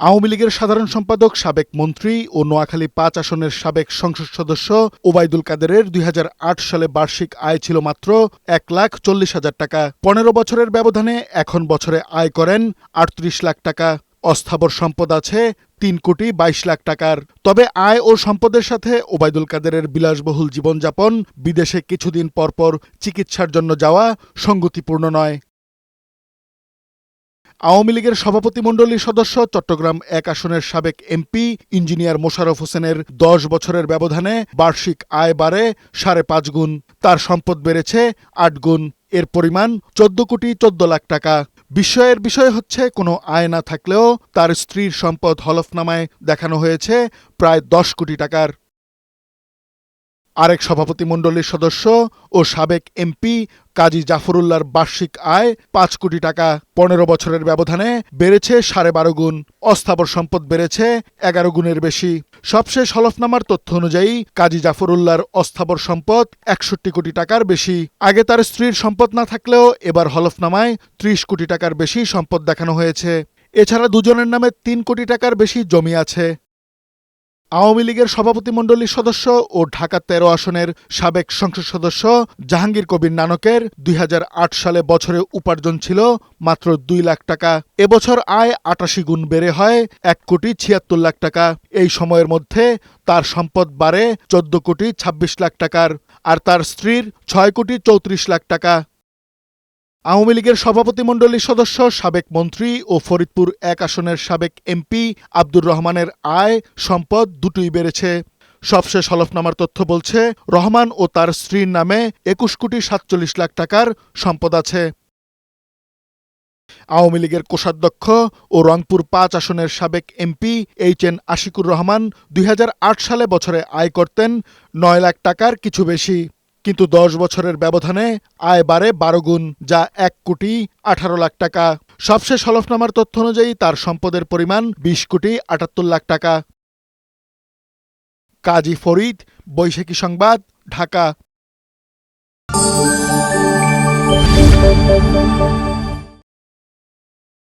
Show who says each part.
Speaker 1: আওয়ামী লীগের সাধারণ সম্পাদক, সাবেক মন্ত্রী ও নোয়াখালী পাঁচ আসনের সাবেক সংসদ সদস্য ওবায়দুল কাদেরের দুই হাজার আট সালে বার্ষিক আয় ছিল মাত্র এক লাখ চল্লিশ হাজার টাকা। পনেরো বছরের ব্যবধানে এখন বছরে আয় করেন আটত্রিশ লাখ টাকা। অস্থাবর সম্পদ আছে তিন কোটি বাইশ লাখ টাকার। তবে আয় ও সম্পদের সাথে ওবায়দুল কাদেরের বিলাসবহুল জীবনযাপন বিদেশে কিছুদিন পরপর চিকিৎসার জন্য যাওয়া সঙ্গতিপূর্ণ নয়। আওয়ামী লীগের সভাপতিমণ্ডলীর সদস্য, চট্টগ্রাম এক আসনের সাবেক এমপি ইঞ্জিনিয়ার মোশাররফ হোসেনের দশ বছরের ব্যবধানে বার্ষিক আয় বাড়ে সাড়ে পাঁচ গুণ। তার সম্পদ বেড়েছে আট গুণ। এর পরিমাণ চোদ্দ কোটি চোদ্দ লাখ টাকা। বিস্ময়ের বিষয় হচ্ছে, কোনো আয় না থাকলেও তার স্ত্রীর সম্পদ হলফনামায় দেখানো হয়েছে প্রায় দশ কোটি টাকার। আরেক সভাপতিমণ্ডলীর সদস্য ও সাবেক এমপি কাজী জাফরুল্লাহর বার্ষিক আয় পাঁচ কোটি টাকা। পনেরো বছরের ব্যবধানে বেড়েছে সাড়ে বারো গুণ। অস্থাবর সম্পদ বেড়েছে এগারো গুণের বেশি। সবশেষ হলফনামার তথ্য অনুযায়ী কাজী জাফরুল্লাহর অস্থাবর সম্পদ একষট্টি কোটি টাকার বেশি। আগে তার স্ত্রীর সম্পদ না থাকলেও এবার হলফনামায় ত্রিশ কোটি টাকার বেশি সম্পদ দেখানো হয়েছে। এছাড়া দুজনের নামে তিন কোটি টাকার বেশি জমি আছে। আওয়ামী লীগের সভাপতিমণ্ডলীর সদস্য ও ঢাকা তেরো আসনের সাবেক সংসদ সদস্য জাহাঙ্গীর কবির নানকের দুই হাজার আট সালে বছরে উপার্জন ছিল মাত্র দুই লাখ টাকা। এবছর আয় আটাশি গুণ বেড়ে হয় এক কোটি ছিয়াত্তর লাখ টাকা। এই সময়ের মধ্যে তার সম্পদ বাড়ে চোদ্দ কোটি ছাব্বিশ লাখ টাকার, আর তার স্ত্রীর ছয় কোটি চৌত্রিশ লাখ টাকা। আওয়ামী লীগের সভাপতিমণ্ডলীর সদস্য, সাবেক মন্ত্রী ও ফরিদপুর এক আসনের সাবেক এমপি আব্দুর রহমানের আয় সম্পদ দুটোই বেড়েছে। সবশেষ হলফনামার তথ্য বলছে, রহমান ও তার স্ত্রীর নামে একুশ কোটি সাতচল্লিশ লাখ টাকার সম্পদ আছে। আওয়ামী লীগের কোষাধ্যক্ষ ও রংপুর পাঁচ আসনের সাবেক MP H N Ashiqur Rahman দুই হাজার আট সালে বছরে আয় করতেন নয় লাখ টাকার কিছু বেশি। কিন্তু দশ বছরের ব্যবধানে আয় বাড়ে বারো গুণ, যা এক কোটি আঠারো লাখ টাকা। সবশেষ হলফনামার তথ্য অনুযায়ী তার সম্পদের পরিমাণ বিশ কোটি আটাত্তর লাখ টাকা। কাজী ফরিদ, বৈশাখী সংবাদ, ঢাকা।